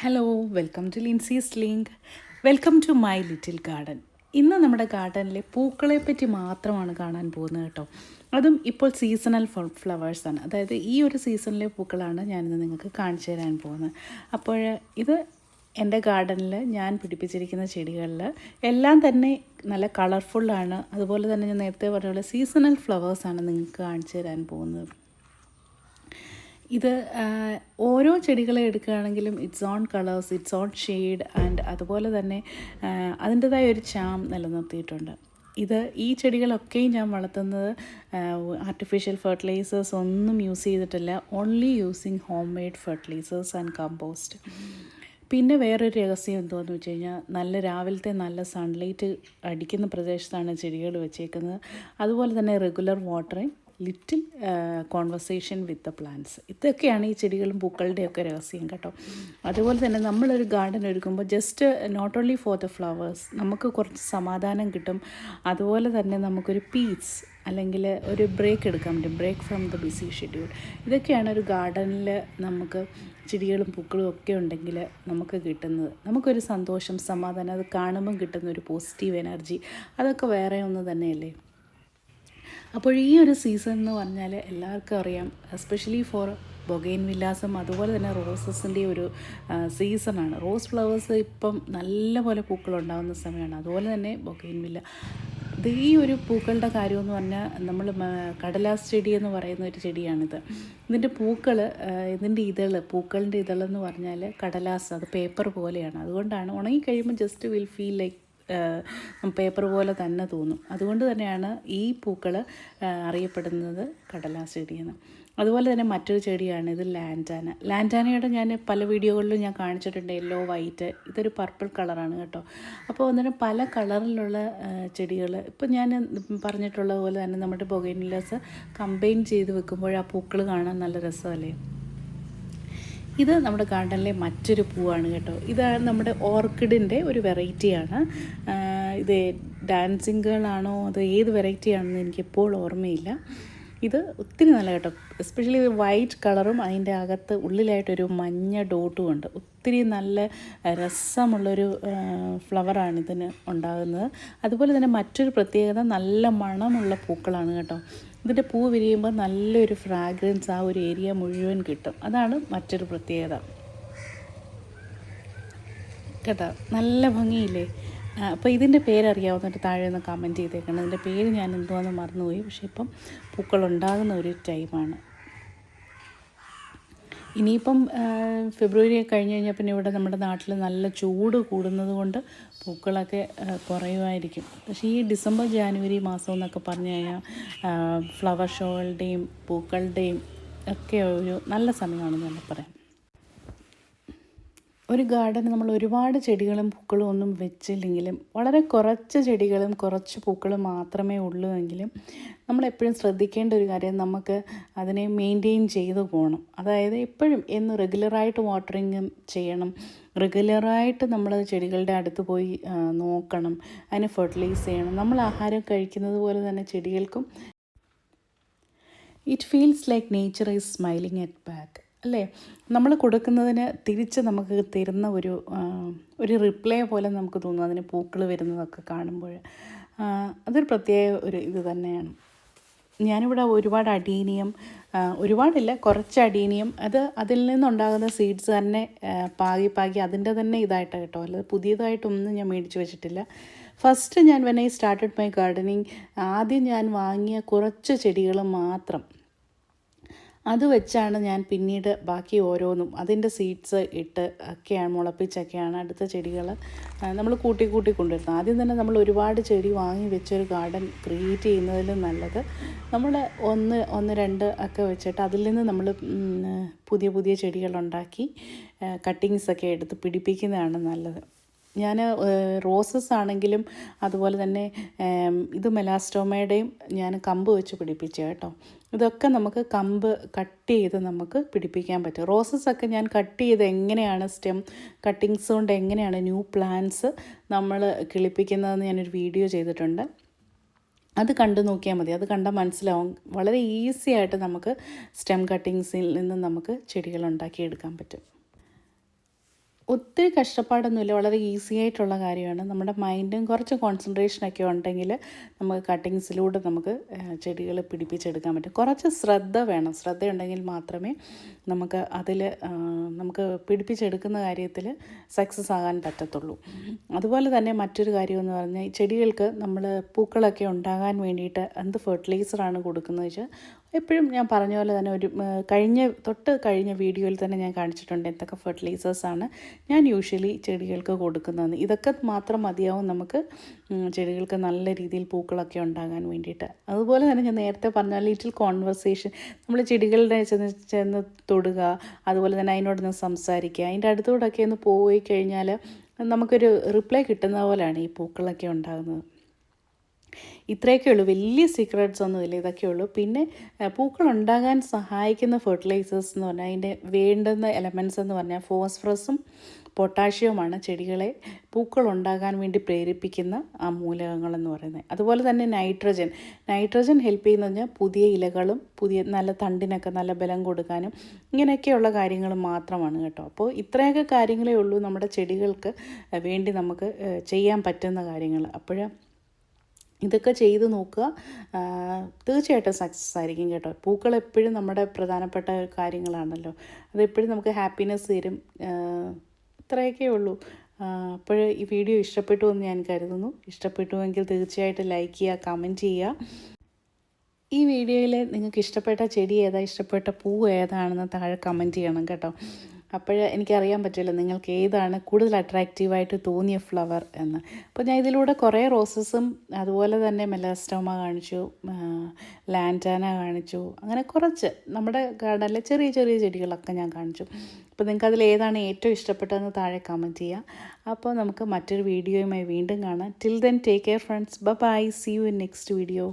Hello welcome to Linsy's link welcome to my little garden ഇന്ന് നമ്മുടെ ഗാർഡനിലെ പൂക്കളെ പറ്റി മാത്രമാണ് കാണാൻ പോകുന്നത് കേട്ടോ. അതും ഇപ്പോൾ സീസണൽ ഫ്ലവേഴ്സാണ് അതായത് ഈ ഒരു സീസണിലെ പൂക്കളാണ് ഞാനിന്ന് നിങ്ങൾക്ക് കാണിച്ചു തരാൻ പോകുന്നത്. അപ്പോൾ ഇത് എന്റെ ഗാർഡനിൽ ഞാൻ പിടിപ്പിച്ചിരിക്കുന്ന ചെടികളിൽ എല്ലാം തന്നെ നല്ല കളർഫുള്ളാണ് അതുപോലെ തന്നെ ഞാൻ നേരത്തെ പറഞ്ഞ പോലെ സീസണൽ ഫ്ലവേഴ്സാണ് നിങ്ങൾക്ക് കാണിച്ചു തരാൻ പോകുന്നത്. ഇത് ഓരോ ചെടികളെ എടുക്കുകയാണെങ്കിലും its own colours its own shade and അതുപോലെ തന്നെ അതിന്റെതായ ഒരു ചാം നിലനിർത്തിയിട്ടുണ്ട്. ഇത് ഈ ചെടികളൊക്കെയും ഞാൻ വളർത്തുന്നത് ആർട്ടിഫിഷ്യൽ ഫെർട്ടിലൈസേഴ്സ് ഒന്നും യൂസ് ചെയ്തിട്ടില്ല only using home made fertilisers and compost പിന്നെ വേറൊരു രഹസ്യം എന്തോന്ന് വെച്ച് കഴിഞ്ഞാൽ നല്ല രാവിലത്തെ നല്ല സൺലൈറ്റ് അടിക്കുന്ന പ്രദേശത്താണ് ചെടികൾ വെച്ചേക്കുന്നത്. അതുപോലെ തന്നെ regular watering little conversation with the plants ഇതൊക്കെയാണ് ഈ ചെടികളും പൂക്കളുടെയൊക്കെ രഹസ്യം കേട്ടോ. അതുപോലെ തന്നെ നമ്മളൊരു garden ഒരുക്കുമ്പോൾ just not only for the flowers നമുക്ക് കുറച്ച് സമാധാനം കിട്ടും. അതുപോലെ തന്നെ നമുക്കൊരു പീസ് അല്ലെങ്കിൽ ഒരു ബ്രേക്ക് എടുക്കാൻ പറ്റും. Break from the busy schedule ഇതൊക്കെയാണ് ഒരു ഗാർഡനിൽ നമുക്ക് ചെടികളും പൂക്കളും ഒക്കെ ഉണ്ടെങ്കിൽ നമുക്ക് കിട്ടുന്നത്. നമുക്കൊരു സന്തോഷം സമാധാനം അത് കാണുമ്പം കിട്ടുന്ന ഒരു പോസിറ്റീവ് എനർജി അതൊക്കെ വേറെ ഒന്ന് തന്നെയല്ലേ? അപ്പോൾ ഈ ഒരു സീസൺ എന്ന് പറഞ്ഞാൽ എല്ലാവർക്കും അറിയാം എസ്പെഷ്യലി ഫോർ ബൊഗൈൻ വില്ലാസം അതുപോലെ തന്നെ റോസസിന്റെ ഒരു സീസണാണ് റോസ് ഫ്ലവേഴ്സ് ഇപ്പം നല്ലപോലെ പൂക്കളുണ്ടാകുന്ന സമയമാണ് അതുപോലെ തന്നെ ബൊഗൈൻ വില്ല ഇത് ഈ ഒരു പൂക്കളുടെ കാര്യമെന്ന് പറഞ്ഞാൽ നമ്മൾ കടലാസ് ചെടി എന്ന് പറയുന്ന ഒരു ചെടിയാണിത്. ഇതിന്റെ പൂക്കൾ ഇതിന്റെ ഇതൾ പൂക്കളുടെ ഇതളെന്ന് പറഞ്ഞാൽ കടലാസ് അത് പേപ്പർ പോലെയാണ്. അതുകൊണ്ടാണ് ഉണങ്ങി കഴിയുമ്പോൾ just will feel like paper പോലെ തന്നെ തോന്നും. അതുകൊണ്ട് തന്നെയാണ് ഈ പൂക്കൾ അറിയപ്പെടുന്നത് കടലാസ് ചെടിയെന്ന് അതുപോലെ തന്നെ മറ്റൊരു ചെടിയാണ് ഇത് ലാൻഡാന. ലാന്റാനയുടെ ഞാൻ പല വീഡിയോകളിലും ഞാൻ കാണിച്ചിട്ടുണ്ട്. യെല്ലോ വൈറ്റ് ഇതൊരു പർപ്പിൾ കളറാണ് കേട്ടോ. അപ്പോൾ അന്നേരം പല കളറിലുള്ള ചെടികൾ ഇപ്പം ഞാൻ പറഞ്ഞിട്ടുള്ള പോലെ തന്നെ നമ്മുടെ ബൊഗൈനിലസ് കമ്പൈൻ ചെയ്ത് വെക്കുമ്പോൾ ആ പൂക്കൾ കാണാൻ നല്ല രസമല്ലേ? ഇത് നമ്മുടെ ഗാർഡനിലെ മറ്റൊരു പൂവാണ് കേട്ടോ. ഇതാണ് നമ്മുടെ ഓർക്കിഡിന്റെ ഒരു വെറൈറ്റിയാണ്. ഇത് ഡാൻസിങ് ഗേളാണോ അത് ഏത് വെറൈറ്റി ആണെന്ന് എനിക്കിപ്പോൾ ഓർമ്മയില്ല. ഇത് ഒത്തിരി നല്ല കേട്ടോ. എസ്പെഷ്യലി വൈറ്റ് കളറും അതിന്റെ അകത്ത് ഉള്ളിലായിട്ടൊരു മഞ്ഞ ഡോട്ടും ഉണ്ട്. ഒത്തിരി നല്ല രസമുള്ളൊരു ഫ്ലവറാണ് ഇതിന് ഉണ്ടാകുന്നത്. അതുപോലെ തന്നെ മറ്റൊരു പ്രത്യേകത നല്ല മണമുള്ള പൂക്കളാണ് കേട്ടോ. ഇതിന്റെ പൂ വിരിയുമ്പോൾ നല്ലൊരു ഫ്രാഗ്രൻസ് ആ ഒരു ഏരിയ മുഴുവൻ കിട്ടും. അതാണ് മറ്റൊരു പ്രത്യേകത. കേട്ടോ നല്ല ഭംഗിയില്ലേ? അപ്പോൾ ഇതിന്റെ പേരറിയാവുന്നവർ താഴെ ഒന്ന് കമന്റ് ചെയ്തേക്കണം. ഇതിന്റെ പേര് ഞാൻ എന്തുവാന്ന് മറന്നുപോയി. പക്ഷേ ഇപ്പം പൂക്കളുണ്ടാകുന്ന ഒരു ടൈമാണ് ഇനിയിപ്പം ഫെബ്രുവരി കഴിഞ്ഞ് കഴിഞ്ഞാൽ പിന്നെ ഇവിടെ നമ്മുടെ നാട്ടിൽ നല്ല ചൂട് കൂടുന്നത് കൊണ്ട് പൂക്കളൊക്കെ കുറയുമായിരിക്കും. പക്ഷേ ഈ ഡിസംബർ ജാനുവരി മാസം എന്നൊക്കെ പറഞ്ഞു കഴിഞ്ഞാൽ ഫ്ലവർ ഷോകളുടെയും പൂക്കളുടെയും ഒക്കെ ഒരു നല്ല സമയമാണെന്ന് തന്നെ പറയാം. ഒരു ഗാർഡൻ നമ്മൾ ഒരുപാട് ചെടികളും പൂക്കളും ഒന്നും വെച്ചില്ലെങ്കിലും വളരെ കുറച്ച് ചെടികളും കുറച്ച് പൂക്കളും മാത്രമേ ഉള്ളൂ എങ്കിലും നമ്മളെപ്പോഴും ശ്രദ്ധിക്കേണ്ട ഒരു കാര്യം നമുക്ക് അതിനെ മെയിന്റെയിൻ ചെയ്തു പോകണം. അതായത് എപ്പോഴും എന്ന് റെഗുലറായിട്ട് വാട്ടറിങ്ങും ചെയ്യണം. റെഗുലറായിട്ട് നമ്മൾ ചെടികളുടെ അടുത്ത് പോയി നോക്കണം. അതിനെ ഫെർട്ടിലൈസ് ചെയ്യണം. നമ്മൾ ആഹാരം കഴിക്കുന്നത് പോലെ തന്നെ ചെടികൾക്കും. It feels like nature is smiling at back അല്ലേ? നമ്മൾ കൊടുക്കുന്നതിന് തിരിച്ച് നമുക്ക് തരുന്ന ഒരു ഒരു റിപ്ലൈ പോലെ നമുക്ക് തോന്നും. അതിന് പൂക്കൾ വരുന്നതൊക്കെ കാണുമ്പോൾ. അതൊരു പ്രത്യേക ഒരു ഇത് തന്നെയാണ്. ഞാനിവിടെ ഒരുപാട് അടീനിയം ഒരുപാടില്ല കുറച്ച് അടീനിയം. അത് അതിൽ നിന്നുണ്ടാകുന്ന സീഡ്സ് തന്നെ പാകി പാകി അതിന്റെ തന്നെ ഇതായിട്ട് കേട്ടോ. അല്ലാതെ പുതിയതായിട്ടൊന്നും ഞാൻ മേടിച്ച് വെച്ചിട്ടില്ല. ഫസ്റ്റ് ഞാൻ ഐ സ്റ്റാർട്ടഡ് മൈ ഗാർഡനിങ് ആദ്യം ഞാൻ വാങ്ങിയ കുറച്ച് ചെടികൾ മാത്രം അത് വെച്ചാണ് ഞാൻ പിന്നീട് ബാക്കി ഓരോന്നും അതിന്റെ സീഡ്സ് ഇട്ട് ഒക്കെയാണ് മുളപ്പിച്ചൊക്കെയാണ് അടുത്ത ചെടികൾ നമ്മൾ കൂട്ടി കൂട്ടി കൊണ്ടുവരുന്നത്. ആദ്യം തന്നെ നമ്മൾ ഒരുപാട് ചെടി വാങ്ങി വെച്ചൊരു ഗാർഡൻ ക്രിയേറ്റ് ചെയ്യുന്നതിലും നല്ലത് നമ്മൾ ഒന്ന് ഒന്ന് രണ്ട് ഒക്കെ വെച്ചിട്ട് അതിൽ നിന്ന് നമ്മൾ പുതിയ പുതിയ ചെടികളുണ്ടാക്കി കട്ടിങ്സൊക്കെ എടുത്ത് പിടിപ്പിക്കുന്നതാണ് നല്ലത്. ഞാൻ റോസസ് ആണെങ്കിലും അതുപോലെ തന്നെ ഇത് മെലാസ്റ്റോമയുടെയും ഞാൻ കമ്പ് വെച്ച് പിടിപ്പിച്ചു കേട്ടോ. ഇതൊക്കെ നമുക്ക് കമ്പ് കട്ട് ചെയ്ത് നമുക്ക് പിടിപ്പിക്കാൻ പറ്റും. റോസസ് ഒക്കെ ഞാൻ കട്ട് ചെയ്ത് എങ്ങനെയാണ് സ്റ്റെം കട്ടിങ്സ് കൊണ്ട് എങ്ങനെയാണ് ന്യൂ പ്ലാന്റ്സ് നമ്മൾ കിളിപ്പിക്കുന്നതെന്ന് ഞാനൊരു വീഡിയോ ചെയ്തിട്ടുണ്ട്. അത് കണ്ടു നോക്കിയാൽ മതി. അത് കണ്ടാൽ മനസ്സിലാവും. വളരെ ഈസി ആയിട്ട് നമുക്ക് സ്റ്റെം കട്ടിങ്സിൽ നിന്ന് നമുക്ക് ചെടികൾ ഉണ്ടാക്കിയെടുക്കാൻ പറ്റും. ഒത്തിരി കഷ്ടപ്പാടൊന്നുമില്ല. വളരെ ഈസി ആയിട്ടുള്ള കാര്യമാണ്. നമ്മുടെ മൈൻഡും കുറച്ച് കോൺസെൻട്രേഷനൊക്കെ ഉണ്ടെങ്കിൽ നമുക്ക് കട്ടിങ്സിലൂടെ നമുക്ക് ചെടികൾ പിടിപ്പിച്ചെടുക്കാൻ പറ്റും. കുറച്ച് ശ്രദ്ധ വേണം. ശ്രദ്ധയുണ്ടെങ്കിൽ മാത്രമേ നമുക്ക് അതിൽ നമുക്ക് പിടിപ്പിച്ചെടുക്കുന്ന കാര്യത്തിൽ സക്സസ് ആകാൻ പറ്റത്തുള്ളൂ. അതുപോലെ തന്നെ മറ്റൊരു കാര്യമെന്ന് പറഞ്ഞാൽ ചെടികൾക്ക് നമ്മൾ പൂക്കളൊക്കെ ഉണ്ടാകാൻ വേണ്ടിയിട്ട് എന്ത് ഫെർട്ടിലൈസറാണ് കൊടുക്കുന്നത് വെച്ചാൽ എപ്പോഴും ഞാൻ പറഞ്ഞ പോലെ തന്നെ ഒരു കഴിഞ്ഞ തൊട്ട് കഴിഞ്ഞ വീഡിയോയിൽ തന്നെ ഞാൻ കാണിച്ചിട്ടുണ്ട് എന്തൊക്കെ ഫെർട്ടിലൈസേഴ്സാണ് ഞാൻ യൂഷ്വലി ചെടികൾക്ക് കൊടുക്കുന്നതെന്ന്. ഇതൊക്കെ മാത്രം മതിയാവും നമുക്ക് ചെടികൾക്ക് നല്ല രീതിയിൽ പൂക്കളൊക്കെ ഉണ്ടാകാൻ വേണ്ടിയിട്ട്. അതുപോലെ തന്നെ ഞാൻ നേരത്തെ പറഞ്ഞ ലിറ്റിൽ കോൺവെർസേഷൻ നമ്മൾ ചെടികളുടെ ചെന്ന് ചെന്ന് തൊടുക അതുപോലെ തന്നെ അതിനോട് നിന്ന് സംസാരിക്കുക അതിന്റെ അടുത്തൂടെയൊക്കെ ഒന്ന് പോയി കഴിഞ്ഞാൽ നമുക്കൊരു റിപ്ലൈ കിട്ടുന്ന പോലെയാണ് ഈ പൂക്കളൊക്കെ ഉണ്ടാകുന്നത്. ഇത്രയൊക്കെ ഉള്ളൂ. വലിയ സീക്രട്സ് ഒന്നുമില്ല ഇതൊക്കെ ഉള്ളൂ. പിന്നെ പൂക്കൾ ഉണ്ടാകാൻ സഹായിക്കുന്ന ഫെർട്ടിലൈസേഴ്സ് എന്ന് പറഞ്ഞാൽ അതിന്റെ വേണ്ടുന്ന എലമെന്റ്സ് എന്ന് പറഞ്ഞാൽ ഫോസ്ഫറസും പൊട്ടാഷ്യവുമാണ് ചെടികളെ പൂക്കൾ ഉണ്ടാകാൻ വേണ്ടി പ്രേരിപ്പിക്കുന്ന ആ മൂലകങ്ങളെന്ന് പറയുന്നത്. അതുപോലെ തന്നെ നൈട്രജൻ നൈട്രജൻ ഹെൽപ്പ് ചെയ്യുന്ന പറഞ്ഞാൽ പുതിയ ഇലകളും പുതിയ നല്ല തണ്ടിനൊക്കെ നല്ല ബലം കൊടുക്കാനും ഇങ്ങനെയൊക്കെയുള്ള കാര്യങ്ങൾ മാത്രമാണ് കേട്ടോ. അപ്പോൾ ഇത്രയൊക്കെ കാര്യങ്ങളേ ഉള്ളൂ നമ്മുടെ ചെടികൾക്ക് വേണ്ടി നമുക്ക് ചെയ്യാൻ പറ്റുന്ന കാര്യങ്ങൾ. അപ്പോൾ ഇതൊക്കെ ചെയ്ത് നോക്കുക. തീർച്ചയായിട്ടും സക്സസ് ആയിരിക്കും കേട്ടോ. പൂക്കൾ എപ്പോഴും നമ്മുടെ പ്രധാനപ്പെട്ട കാര്യങ്ങളാണല്ലോ. അതെപ്പോഴും നമുക്ക് ഹാപ്പിനെസ് തരും. ഇത്രയൊക്കെ ഉള്ളൂ. അപ്പോൾ ഈ വീഡിയോ ഇഷ്ടപ്പെട്ടു എന്ന് ഞാൻ കരുതുന്നു. ഇഷ്ടപ്പെട്ടുവെങ്കിൽ തീർച്ചയായിട്ടും ലൈക്ക് ചെയ്യുക കമന്റ് ചെയ്യുക. ഈ വീഡിയോയിൽ നിങ്ങൾക്ക് ഇഷ്ടപ്പെട്ട ചെടി ഏതാ? ഇഷ്ടപ്പെട്ട പൂ ഏതാണെന്ന് താഴെ കമന്റ് ചെയ്യണം കേട്ടോ. അപ്പോൾ എനിക്കറിയാൻ പറ്റില്ല നിങ്ങൾക്ക് ഏതാണ് കൂടുതൽ അട്രാക്റ്റീവായിട്ട് തോന്നിയ ഫ്ലവർ എന്ന്. അപ്പോൾ ഞാൻ ഇതിലൂടെ കുറേ റോസസും അതുപോലെ തന്നെ മെലാസ്റ്റോമ കാണിച്ചു ലാന്റാന കാണിച്ചു അങ്ങനെ കുറച്ച് നമ്മുടെ ഗാർഡനിലെ ചെറിയ ചെറിയ ചെടികളൊക്കെ ഞാൻ കാണിച്ചു. അപ്പോൾ നിങ്ങൾക്ക് അതിൽ ഏതാണ് ഏറ്റവും ഇഷ്ടപ്പെട്ടതെന്ന് താഴെ കമന്റ് ചെയ്യുക അപ്പോൾ നമുക്ക് മറ്റൊരു വീഡിയോയുമായി വീണ്ടും കാണാം. Till then take care friends bye see you in next video